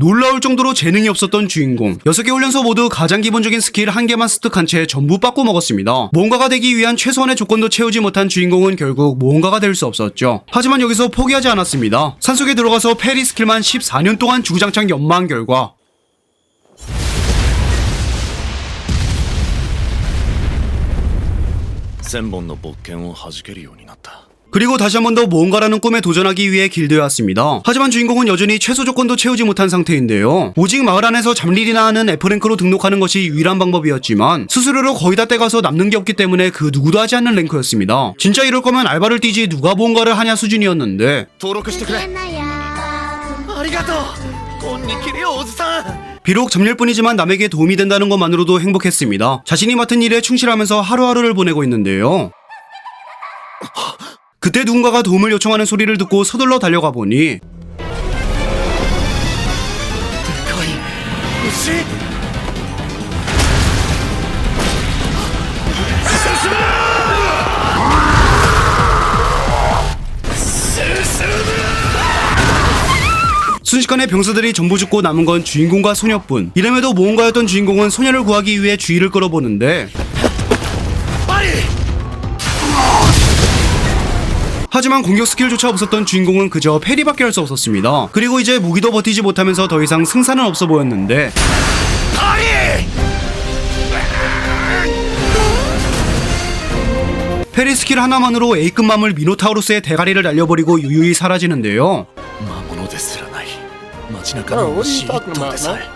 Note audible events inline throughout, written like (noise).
놀라울 정도로 재능이 없었던 주인공. 6개 훈련소 모두 가장 기본적인 스킬 한 개만 습득한 채 전부 빠꾸 먹었습니다. 뭔가가 되기 위한 최소한의 조건도 채우지 못한 주인공은 결국 뭔가가 될 수 없었죠. 하지만 여기서 포기하지 않았습니다. 산속에 들어가서 페리 스킬만 14년 동안 주구장창 연마한 결과 세 번의 복행을 하지게よう 그리고 다시 한 번 더 뭔가라는 꿈에 도전하기 위해 길드였습니다. 하지만 주인공은 여전히 최소 조건도 채우지 못한 상태인데요. 오직 마을 안에서 잡일이나 하는 F랭크로 등록하는 것이 유일한 방법이었지만 수수료로 거의 다 떼가서 남는 게 없기 때문에 그 누구도 하지 않는 랭크였습니다. 진짜 이럴 거면 알바를 뛰지 누가 뭔가를 하냐 수준이었는데 도로크스트가 꼬니키리 오스산 비록 점일뿐이지만 남에게 도움이 된다는 것만으로도 행복했습니다. 자신이 맡은 일에 충실하면서 하루하루를 보내고 있는데요. (laughs) 그때 누군가가 도움을 요청하는 소리를 듣고 서둘러 달려가 보니 '순식간에 병사들이 전부 죽고 남은 건 주인공과 소녀뿐. 이름에도 모험가였던 주인공은 소녀를 구하기 위해 주의를 끌어보는데 하지만 공격 스킬조차 없었던 주인공은 그저 패리밖에 할 수 없었습니다. 그리고 이제 무기도 버티지 못하면서 더 이상 승산은 없어 보였는데 페리 스킬 하나만으로 A급 마물 미노타우루스의 대가리를 날려버리고 유유히 사라지는데요. 魔物ですらない街中の虫一頭でさえ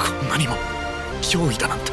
こんなにも脅威だなんて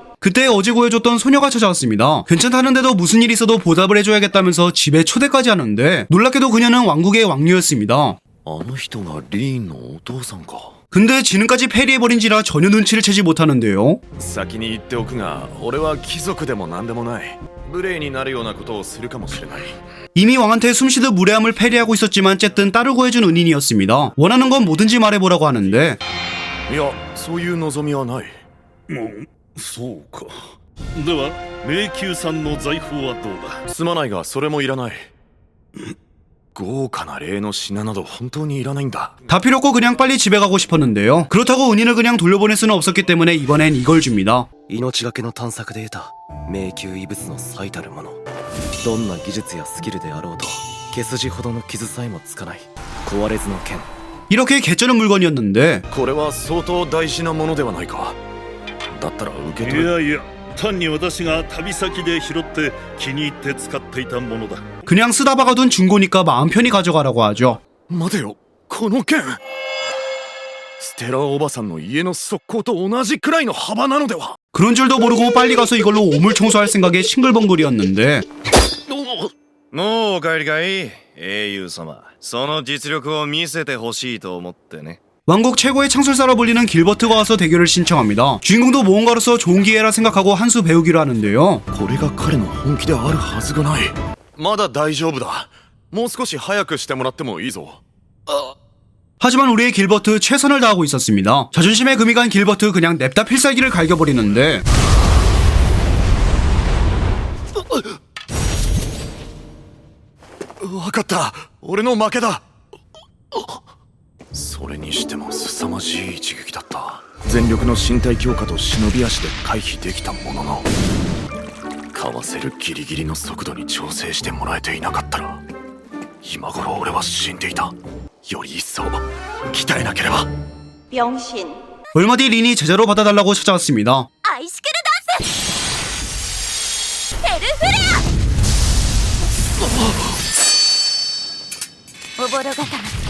그때 어제 구해줬던 소녀가 찾아왔습니다. 괜찮다는데도 무슨 일 있어도 보답을 해줘야겠다면서 집에 초대까지 하는데 놀랍게도 그녀는 왕국의 왕녀였습니다. あの人がリーンのお父さんか 근데 지능까지 페리해버린지라 전혀 눈치를 채지 못하는데요. 先に言っておくが俺は貴族でも何でもない無礼になるようなことをするかもしれない 이미 왕한테 숨쉬듯 무례함을 패리하고 있었지만 쨌든 딸을 구해준 은인이었습니다. 원하는 건 뭐든지 말해보라고 하는데 いやそういう望みはないもう そうかでは迷宮さんの財宝はどうだすまないがそれもいらない豪華な礼の品など本当にいらないんだ 다 필요 없고 그냥 빨리 집에 가고 싶었는데요. 그렇다고 은인을 그냥 돌려보낼 수는 없었기 때문에 이번엔 이걸 줍니다. 命がけの探索で得た迷宮異物の最たるものどんな技術やスキルであろうと毛筋ほどの傷さえもつかない壊れずの剣 이렇게 개쩌는 물건이었는데 これは相当大事なものではないか だったら受けい取れやいや単に私が旅先で拾って気に入って使っていたものだ 그냥 쓰다 박아둔 중고니까 마음 편히 가져가라고 하죠. 待てよこの剣ステラおばさんの家の側溝と同じくらいの幅なのでは 그런 줄도 모르고 빨리 가서 이걸로 오물 청소할 생각에 싱글벙글이었는데 もうお帰りかい英雄様その実力を見せてほしいと思ってね 왕국 최고의 창술사라 불리는 길버트가 와서 대결을 신청합니다. 주인공도 모험가로서 좋은 기회라 생각하고 한 수 배우기로 하는데요. これが彼の本気であるはずがないまだ大丈夫だもう少し早くしてもらってもいいぞ 하지만 우리의 길버트 최선을 다하고 있었습니다. 자존심에 금이 간 길버트 그냥 냅다 필살기를 갈겨버리는데 わかった俺の負けだ それにしても凄まじい一撃だった全力の身体強化と忍び足で回避できたもののかわせるギリギリの速度に調整してもらえていなかったら今頃俺は死んでいたより一層鍛えなければ 얼마 뒤 린이 제자로 받아달라고 찾아왔습니다. アイシクルダンスヘルフレアおぼろ固ディ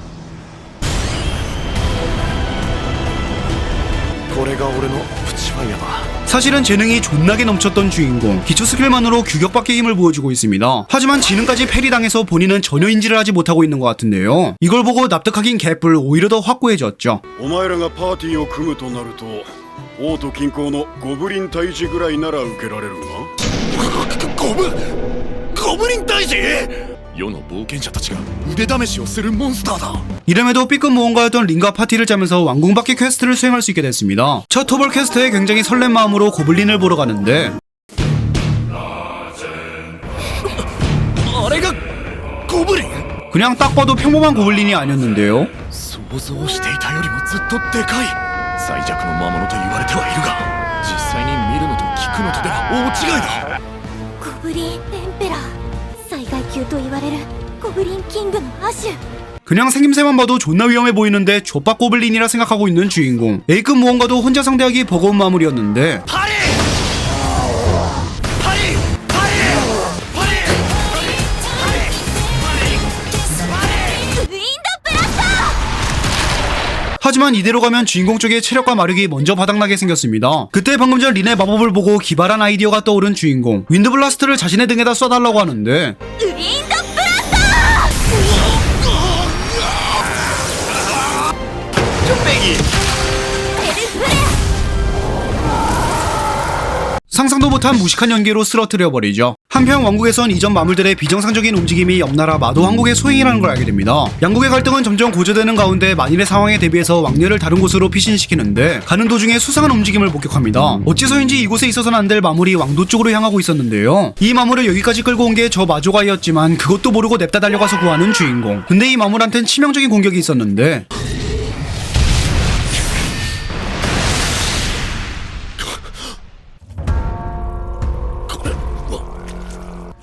사실은 재능이 존나게 넘쳤던 주인공 기초 스킬만으로 규격밖의 힘을 보여주고 있습니다. 하지만 지능까지 패리당해서 본인은 전혀 인지를 하지 못하고 있는 것 같은데요. 이걸 보고 납득하긴 개뿔 오히려 더 확고해졌죠. お前らがパーティーを組むとなると王都近郊のゴブリン退治ぐらいなら受けられるがゴブゴブリン大使 世の冒険者たちが腕試しをするモンスターだ 이름에도 B급 모험가였던 린과 파티를 짜면서 왕궁밖의 퀘스트를 수행할 수 있게 됐습니다. 첫 토벌 퀘스트에 굉장히 설렘 마음으로 고블린을 보러 가는데 あれがゴブリン 그냥 딱 봐도 평범한 고블린이 아니었는데요. 想像していたよりもずっとでかい最弱の魔物と言われてはいるが実際に見るのと聞くのとでは大違いだゴブリンエンペラー 最大級と言われるゴブリンキングのアシュ 그냥 생김새만 봐도 존나 위험해 보이는데 좆박 고블린이라 생각하고 있는 주인공. A급 모험가도 혼자 상대하기 버거운 마무리였는데 하지만 이대로 가면 주인공 쪽의 체력과 마력이 먼저 바닥나게 생겼습니다. 그때 방금 전 린의 마법을 보고 기발한 아이디어가 떠오른 주인공 윈드블라스트를 자신의 등에다 쏴달라고 하는데 상상도 못한 무식한 연기로 쓰러뜨려 버리죠. 한편 왕국에선 이전 마물들의 비정상적인 움직임이 옆나라 마도 왕국의 소행이라는 걸 알게 됩니다. 양국의 갈등은 점점 고조되는 가운데 만일의 상황에 대비해서 왕녀를 다른 곳으로 피신시키는데 가는 도중에 수상한 움직임을 목격합니다. 어째서인지 이곳에 있어서는 안 될 마물이 왕도 쪽으로 향하고 있었는데요. 이 마물을 여기까지 끌고 온 게 저 마조가이였지만 그것도 모르고 냅다 달려가서 구하는 주인공. 근데 이 마물한텐 치명적인 공격이 있었는데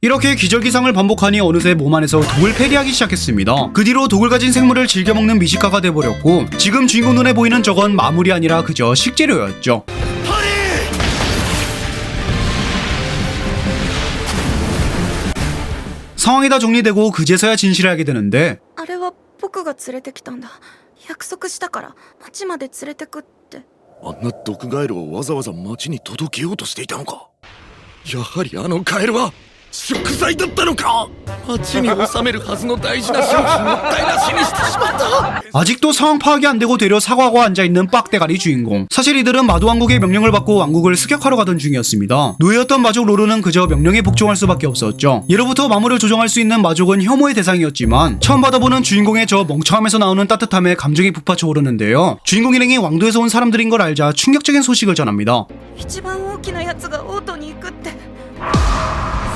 이렇게 기절기상을 반복하니 어느새 몸 안에서 독을 패리하기 시작했습니다. 그 뒤로 독을 가진 생물을 즐겨 먹는 미식가가 돼버렸고 지금 주인공 눈에 보이는 저건 마물이 아니라 그저 식재료였죠. 상황이 다 정리되고 그제서야 진실을 알게 되는데 あれは僕が連れてきたんだ約束したから町まで連れてくって あんな毒ガエルをわざわざ町に届けようとしていたのか。やはりあのカエルは食材だったのか町に収めるはずの大事な商品を台無しにしてしまった 아직도 상황 파악이 안 되고 되려 사과하고 앉아있는 빡대가리 주인공. 사실 이들은 마도 왕국의 명령을 받고 왕국을 습격하러 가던 중이었습니다. 노예였던 마족 로르는 그저 명령에 복종할 수밖에 없었죠. 예로부터 마물을 조종할 수 있는 마족은 혐오의 대상이었지만 처음 받아보는 주인공의 저 멍청함에서 나오는 따뜻함에 감정이 북받쳐 오르는데요. 주인공 일행이 왕도에서 온 사람들인 걸 알자 충격적인 소식을 전합니다. 一番大きなやつが王都に行くって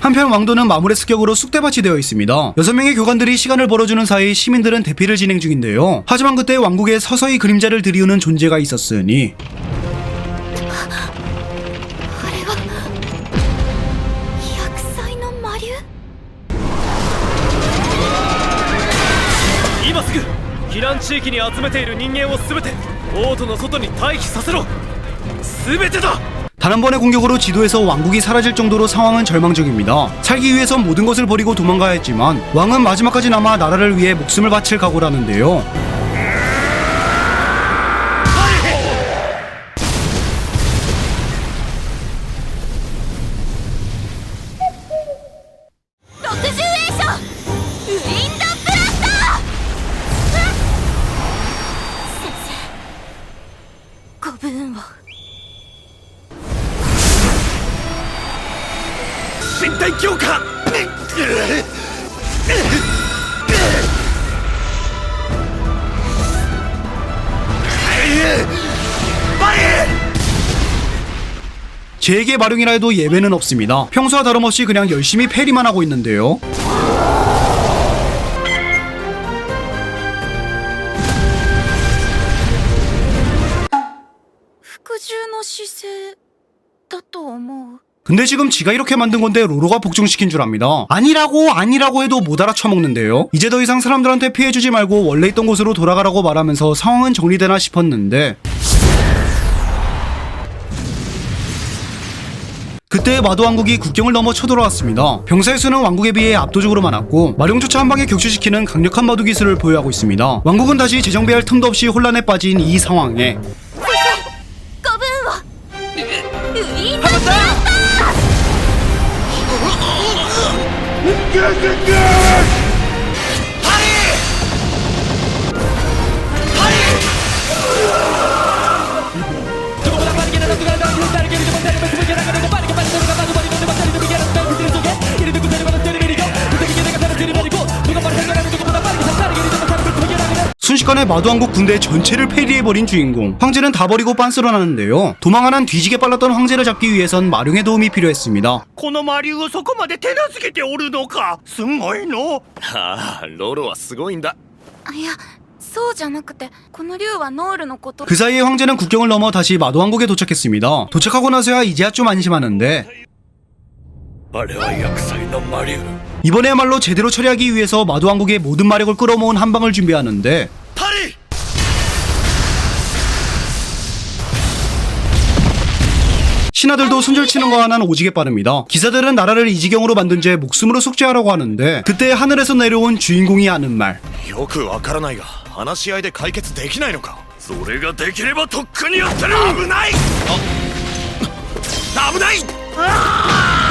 한편 왕도는 마물의 습격으로 쑥대밭이 되어 있습니다. 여섯 명의 교관들이 시간을 벌어주는 사이 시민들은 대피를 진행 중인데요. 하지만 그때 왕국에 서서히 그림자를 들이우는 존재가 있었으니 あれは百歳の魔竜今すぐ避難地域に集めている人間を全て王都の外に退避させろ全てだ 단 한 번의 공격으로 지도에서 왕국이 사라질 정도로 상황은 절망적입니다. 살기 위해선 모든 것을 버리고 도망가야 했지만 왕은 마지막까지 남아 나라를 위해 목숨을 바칠 각오라는데요. 재개 발용이라 해도 예외는 없습니다. 평소와 다름없이 그냥 열심히 패리만 하고 있는데요. 근데 지금 지가 이렇게 만든 건데 로로가 복종시킨 줄 압니다. 아니라고 아니라고 해도 못 알아쳐먹는데요. 이제 더 이상 사람들한테 피해주지 말고 원래 있던 곳으로 돌아가라고 말하면서 상황은 정리되나 싶었는데 그때 마도 왕국이 국경을 넘어 쳐들어왔습니다. 병사의 수는 왕국에 비해 압도적으로 많았고 마룡조차 한 방에 격추시키는 강력한 마도 기술을 보유하고 있습니다. 왕국은 다시 재정비할 틈도 없이 혼란에 빠진 이 상황에 순식간에 마도왕국 군대 전체를 패리해버린 주인공 황제는 다 버리고 빤스러 나는데요 도망하는 뒤지게 빨랐던 황제를 잡기 위해선 마룡의 도움이 필요했습니다 この魔竜をそこまで手なずけておるのかすごいのああロロはすごいんだあいやそうじゃなくてこの竜はノールのこと 그 사이에 황제는 국경을 넘어 다시 마도왕국에 도착했습니다 도착하고 나서야 이제야 좀 안심하는데 あれは薬剤のマリウ 이번에야말로 제대로 처리하기 위해서 마도왕국의 모든 마력을 끌어모은 한방을 준비하는데 パリ 신하들도 손절치는 거 하나는 오지게 빠릅니다 기사들은 나라를 이 지경으로 만든 죄 목숨으로 속죄하라고 하는데 그때 하늘에서 내려온 주인공이 하는 말 よくわからないが話し合いで解決できないのかそれができればとっくにやってる危ないあ危ない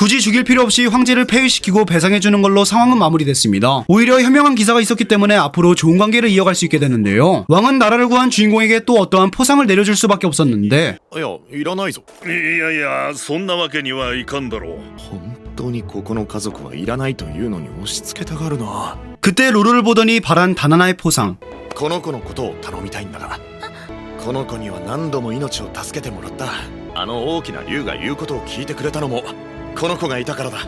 굳이 죽일 필요 없이 황제를 폐위시키고 배상해주는 걸로 상황은 마무리됐습니다. 오히려 현명한 기사가 있었기 때문에 앞으로 좋은 관계를 이어갈 수 있게 되는데요. 왕은 나라를 구한 주인공에게 또 어떠한 포상을 내려줄 수밖에 없었는데 いやいらないぞいやいやそんなわけにはいかんだろう本当にここの家族はいらないというのに押し付けたがるな 그때 로르를 보더니 바란 단 하나의 포상 この子のことを頼みたいんだがこの子には何度も命を助けてもらったあの大きな竜が言うことを聞いてくれたのも この子がいたからだ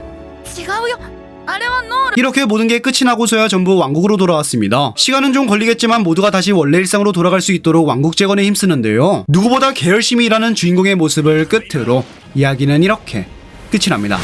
違うよあれはノール 이렇게 모든 게 끝이 나고서야 전부 왕국으로 돌아왔습니다. 시간은 좀 걸리겠지만 모두가 다시 원래 일상으로 돌아갈 수 있도록 왕국 재건에 힘쓰는데요. 누구보다 개열심히 일하는 주인공의 모습을 끝으로 이야기는 이렇게 끝이 납니다.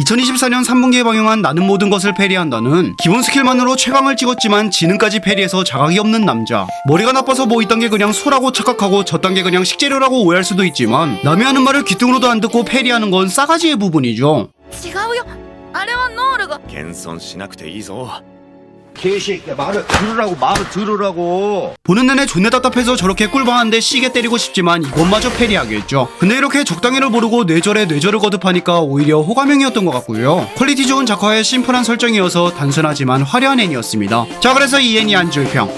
2024년 3분기에 방영한 나는 모든 것을 패리한다는 기본 스킬만으로 최강을 찍었지만 지능까지 패리해서 자각이 없는 남자 머리가 나빠서 뭐 이딴 게 그냥 소라고 착각하고 저딴 게 그냥 식재료라고 오해할 수도 있지만 남이 하는 말을 귀등으로도 안 듣고 패리하는 건 싸가지의 부분이죠 違うよあれはノールが謙遜しなくていいぞ 개새끼야 말을 들으라고 말을 들으라고 보는 내내 존내 답답해서 저렇게 꿀방한데 시계 때리고 싶지만 이것마저 패리하겠죠. 근데 이렇게 적당히를 모르고 뇌절에 뇌절을 거듭하니까 오히려 호감형이었던 것 같고요. 퀄리티 좋은 작화에 심플한 설정이어서 단순하지만 화려한 애니였습니다. 자 그래서 이 애니 한 줄평